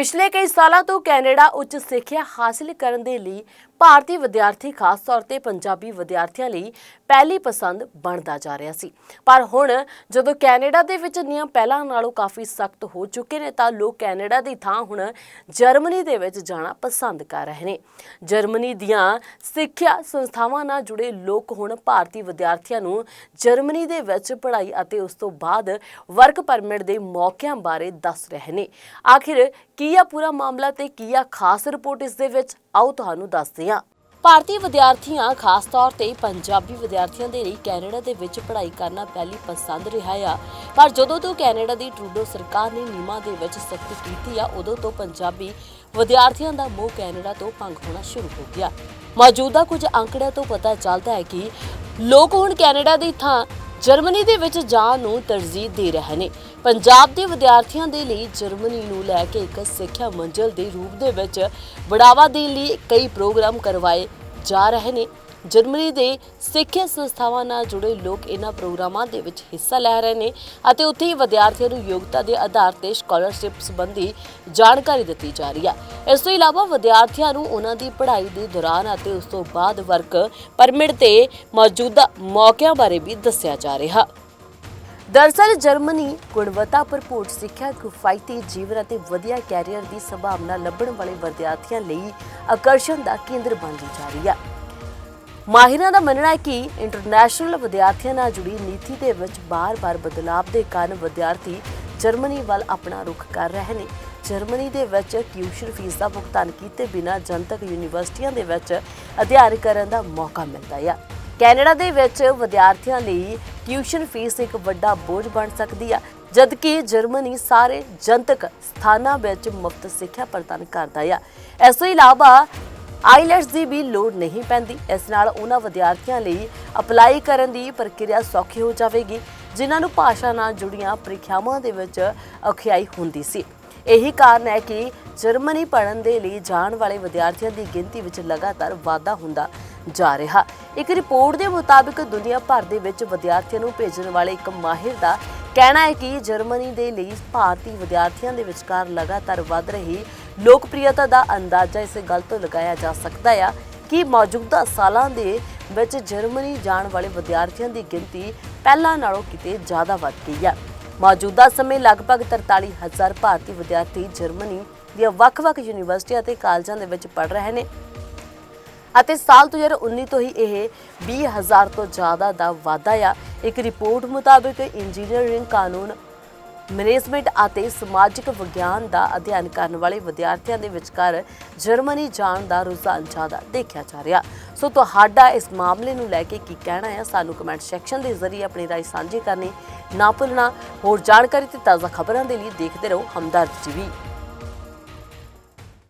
ਪਿਛਲੇ ਕਈ ਸਾਲਾਂ ਤੋਂ ਕੈਨੇਡਾ ਉੱਚ ਸਿੱਖਿਆ ਹਾਸਲ ਕਰਨ ਦੇ ਲਈ ਭਾਰਤੀ ਵਿਦਿਆਰਥੀ, ਖਾਸ ਤੌਰ ਤੇ ਪੰਜਾਬੀ ਵਿਦਿਆਰਥੀਆਂ ਲਈ ਪਹਿਲੀ ਪਸੰਦ ਬਣਦਾ ਜਾ ਰਿਹਾ ਸੀ। ਪਰ ਹੁਣ ਜਦੋਂ ਕੈਨੇਡਾ ਦੇ ਵਿੱਚ ਨਿਯਮ ਪਹਿਲਾਂ ਨਾਲੋਂ ਕਾਫੀ ਸਖਤ ਹੋ ਚੁੱਕੇ ਨੇ, ਤਾਂ ਲੋਕ ਕੈਨੇਡਾ ਦੀ ਥਾਂ ਹੁਣ ਜਰਮਨੀ ਦੇ ਵਿੱਚ ਜਾਣਾ ਪਸੰਦ ਕਰ ਰਹੇ ਨੇ। ਜਰਮਨੀ ਦੀਆਂ ਸਿੱਖਿਆ ਸੰਸਥਾਵਾਂ ਨਾਲ ਜੁੜੇ ਲੋਕ ਹੁਣ ਭਾਰਤੀ ਵਿਦਿਆਰਥੀਆਂ ਨੂੰ ਜਰਮਨੀ ਦੇ ਵਿੱਚ ਪੜ੍ਹਾਈ ਅਤੇ ਉਸ ਤੋਂ ਬਾਅਦ ਵਰਕ ਪਰਮਿਟ ਦੇ ਮੌਕਿਆਂ ਬਾਰੇ ਦੱਸ ਰਹੇ ਨੇ। ਆਖਿਰ ਕੀ ਆ ਪੂਰਾ ਮਾਮਲਾ ਤੇ ਕੀ ਆ ਖਾਸ ਰਿਪੋਰਟ ਇਸ ਦੇ ਵਿੱਚ? ਆਓ ਤੁਹਾਨੂੰ ਦੱਸਦੇ ਹਾਂ। ਭਾਰਤੀ ਵਿਦਿਆਰਥੀਆਂ, ਖਾਸ ਤੌਰ ਤੇ ਪੰਜਾਬੀ ਵਿਦਿਆਰਥੀਆਂ ਦੇ ਲਈ ਕੈਨੇਡਾ ਦੇ ਵਿੱਚ ਪੜ੍ਹਾਈ ਕਰਨਾ ਪਹਿਲੀ ਪਸੰਦ ਰਿਹਾ ਆ। ਪਰ ਜਦੋਂ ਤੋਂ ਕੈਨੇਡਾ ਦੀ ਟਰੂਡੋ ਸਰਕਾਰ ਨੇ ਨਿਯਮਾਂ ਦੇ ਵਿੱਚ ਸਖਤੀ ਕੀਤੀ ਆ, ਉਦੋਂ ਤੋਂ ਪੰਜਾਬੀ ਵਿਦਿਆਰਥੀਆਂ ਦਾ ਮੋਹ ਕੈਨੇਡਾ ਤੋਂ ਭੰਗ ਹੋਣਾ ਸ਼ੁਰੂ ਹੋ ਗਿਆ। ਮੌਜੂਦਾ ਕੁਝ ਅੰਕੜਿਆਂ ਤੋਂ ਪਤਾ ਚੱਲਦਾ ਹੈ ਕਿ ਲੋਕ ਹੁਣ ਕੈਨੇਡਾ ਦੀ ਥਾਂ ਜਰਮਨੀ ਦੇ ਵਿੱਚ ਜਾਣ ਨੂੰ ਤਰਜੀਹ ਦੇ ਰਹੇ ਨੇ। ਪੰਜਾਬ ਦੇ ਵਿਦਿਆਰਥੀਆਂ ਦੇ ਲਈ ਜਰਮਨੀ ਨੂੰ ਲੈ ਕੇ ਇੱਕ ਸਿੱਖਿਆ ਮੰਜ਼ਿਲ ਦੇ ਰੂਪ ਦੇ ਵਿੱਚ ਬੜਾਵਾ ਦੇਣ ਲਈ ਕਈ ਪ੍ਰੋਗਰਾਮ ਕਰਵਾਏ ਜਾ ਰਹੇ ਨੇ। ਜਰਮਨੀ ਦੇ ਸਿੱਖਿਆ ਸੰਸਥਾਵਾਂ ਨਾਲ ਜੁੜੇ ਲੋਕ ਇਹਨਾਂ ਪ੍ਰੋਗਰਾਮਾਂ ਦੇ ਵਿੱਚ ਹਿੱਸਾ ਲੈ ਰਹੇ ਨੇ ਅਤੇ ਉੱਥੇ ਹੀ ਵਿਦਿਆਰਥੀਆਂ ਨੂੰ ਯੋਗਤਾ ਦੇ ਆਧਾਰ ਤੇ ਸਕਾਲਰਸ਼ਿਪ ਸੰਬੰਧੀ ਜਾਣਕਾਰੀ ਦਿੱਤੀ ਜਾ ਰਹੀ ਹੈ। ਇਸ ਤੋਂ ਇਲਾਵਾ ਵਿਦਿਆਰਥੀਆਂ ਨੂੰ ਉਹਨਾਂ ਦੀ ਪੜ੍ਹਾਈ ਦੇ ਦੌਰਾਨ ਅਤੇ ਉਸ ਤੋਂ ਬਾਅਦ ਵਰਕ ਪਰਮਿਟ ਤੇ ਮੌਜੂਦਾ ਮੌਕਿਆਂ ਬਾਰੇ ਵੀ ਦੱਸਿਆ ਜਾ ਰਿਹਾ। ਦਰਅਸਲ ਜਰਮਨੀ ਗੁਣਵੱਤਾ ਭਰਪੂਰ ਸਿੱਖਿਆ, ਕਿਫਾਇਤੀ ਜੀਵਨ ਅਤੇ ਵਧੀਆ ਕੈਰੀਅਰ ਦੀ ਸੰਭਾਵਨਾ ਲੱਭਣ ਵਾਲੇ ਵਿਦਿਆਰਥੀਆਂ ਲਈ ਆਕਰਸ਼ਣ ਦਾ ਕੇਂਦਰ ਬਣਦੀ ਜਾ ਰਹੀ ਹੈ। ਮਾਹਿਰਾਂ ਦਾ ਮੰਨਣਾ ਹੈ ਕਿ ਇੰਟਰਨੈਸ਼ਨਲ ਵਿਦਿਆਰਥੀਆਂ ਨਾਲ ਜੁੜੀ ਨੀਤੀ ਦੇ ਵਿੱਚ ਬਾਰ-ਬਾਰ ਬਦਲਾਅ ਦੇ ਕਾਰਨ ਵਿਦਿਆਰਥੀ ਜਰਮਨੀ ਵੱਲ ਆਪਣਾ ਰੁਖ ਕਰ ਰਹੇ ਨੇ। ਜਰਮਨੀ ਦੇ ਵਿੱਚ ਟਿਊਸ਼ਨ ਫੀਸ ਦਾ ਭੁਗਤਾਨ ਕੀਤੇ ਬਿਨਾਂ ਜਨਤਕ ਯੂਨੀਵਰਸਿਟੀਆਂ ਦੇ ਵਿੱਚ ਅਧਿਐਨ ਕਰਨ ਦਾ ਮੌਕਾ ਮਿਲਦਾ ਹੈ ਕੈਨੇਡਾ ਦੇ ਵਿੱਚ ਵਿਦਿਆਰਥੀਆਂ ਲਈ ਟਿਊਸ਼ਨ ਫੀਸ ਇੱਕ ਵੱਡਾ ਬੋਝ ਬਣ ਸਕਦੀ ਹੈ ਜਦਕਿ ਜਰਮਨੀ ਸਾਰੇ ਜਨਤਕ ਸਥਾਨਾਂ ਵਿੱਚ ਮੁਫਤ ਸਿੱਖਿਆ ਪ੍ਰਦਾਨ ਕਰਦਾ ਹੈ ਇਸ ਤੋਂ ਇਲਾਵਾ ਆਈਲੈਟਸ ਦੀ ਵੀ ਲੋੜ ਨਹੀਂ ਪੈਂਦੀ। ਇਸ ਨਾਲ ਉਹਨਾਂ ਵਿਦਿਆਰਥੀਆਂ ਲਈ ਅਪਲਾਈ ਕਰਨ ਦੀ ਪ੍ਰਕਿਰਿਆ ਸੌਖੀ ਹੋ ਜਾਵੇਗੀ, ਜਿਨ੍ਹਾਂ ਨੂੰ ਭਾਸ਼ਾ ਨਾਲ ਜੁੜੀਆਂ ਪ੍ਰੀਖਿਆਵਾਂ ਦੇ ਵਿੱਚ ਔਖਿਆਈ ਹੁੰਦੀ ਸੀ। ਇਹੀ ਕਾਰਨ ਹੈ ਕਿ ਜਰਮਨੀ ਪੜ੍ਹਨ ਦੇ ਲਈ ਜਾਣ ਵਾਲੇ ਵਿਦਿਆਰਥੀਆਂ ਦੀ ਗਿਣਤੀ ਵਿੱਚ ਲਗਾਤਾਰ ਵਾਧਾ ਹੁੰਦਾ ਜਾ ਰਿਹਾ। ਇੱਕ ਰਿਪੋਰਟ ਦੇ ਮੁਤਾਬਕ ਦੁਨੀਆ ਭਰ ਦੇ ਵਿੱਚ ਵਿਦਿਆਰਥੀਆਂ ਨੂੰ ਭੇਜਣ ਵਾਲੇ ਇੱਕ ਮਾਹਿਰ ਦਾ ਕਹਿਣਾ ਹੈ ਕਿ ਜਰਮਨੀ ਦੇ ਲਈ ਭਾਰਤੀ ਵਿਦਿਆਰਥੀਆਂ ਦੇ ਵਿਚਕਾਰ ਲਗਾਤਾਰ ਵੱਧ ਰਹੀ ਲੋਕਪ੍ਰਿਯਤਾ ਦਾ ਅੰਦਾਜ਼ਾ ਇਸ ਗੱਲ ਤੋਂ ਲਗਾਇਆ ਜਾ ਸਕਦਾ ਹੈ ਕਿ ਮੌਜੂਦਾ ਸਾਲਾਂ ਦੇ ਵਿੱਚ ਜਰਮਨੀ ਜਾਣ ਵਾਲੇ ਵਿਦਿਆਰਥੀਆਂ ਦੀ ਗਿਣਤੀ ਪਹਿਲਾਂ ਨਾਲੋਂ ਕਿਤੇ ਜ਼ਿਆਦਾ ਵੱਧ ਗਈ ਹੈ ਮੌਜੂਦਾ ਸਮੇਂ ਲਗਭਗ 43000 ਭਾਰਤੀ ਵਿਦਿਆਰਥੀ ਜਰਮਨੀ ਦੀਆਂ ਵੱਖ-ਵੱਖ ਯੂਨੀਵਰਸਿਟੀਆਂ ਅਤੇ ਕਾਲਜਾਂ ਦੇ ਵਿੱਚ ਪੜ੍ਹ ਰਹੇ ਨੇ ਅਤੇ ਸਾਲ 2019 ਤੋਂ ਹੀ ਇਹ 20000 ਤੋਂ ਜ਼ਿਆਦਾ ਦਾ ਵਾਧਾ ਆ। ਇੱਕ ਰਿਪੋਰਟ ਮੁਤਾਬਕ ਇੰਜੀਨੀਅਰਿੰਗ ਕਾਨੂੰਨ ਮੈਨੇਜਮੈਂਟ ਅਤੇ ਸਮਾਜਿਕ ਵਿਗਿਆਨ ਦਾ ਅਧਿਐਨ ਕਰਨ ਵਾਲੇ ਵਿਦਿਆਰਥੀਆਂ ਦੇ ਵਿਚਕਾਰ ਜਰਮਨੀ ਜਾਣ ਦਾ ਰੁਝਾਨ ਜ਼ਿਆਦਾ ਦੇਖਿਆ ਜਾ ਰਿਹਾ ਸੋ ਤੁਹਾਡਾ ਇਸ ਮਾਮਲੇ ਨੂੰ ਲੈ ਕੇ ਕੀ ਕਹਿਣਾ ਹੈ ਸਾਨੂੰ ਕਮੈਂਟ ਸੈਕਸ਼ਨ ਦੇ ਜ਼ਰੀਏ ਆਪਣੀ رائے ਸਾਂਝੀ ਕਰਨੀ ਨਾ ਭੁੱਲਣਾ ਹੋਰ ਜਾਣਕਾਰੀ ਤੇ ਤਾਜ਼ਾ ਖਬਰਾਂ ਦੇ ਲਈ ਦੇਖਦੇ ਰਹੋ ਹਮਦਰਦ ਟੀਵੀ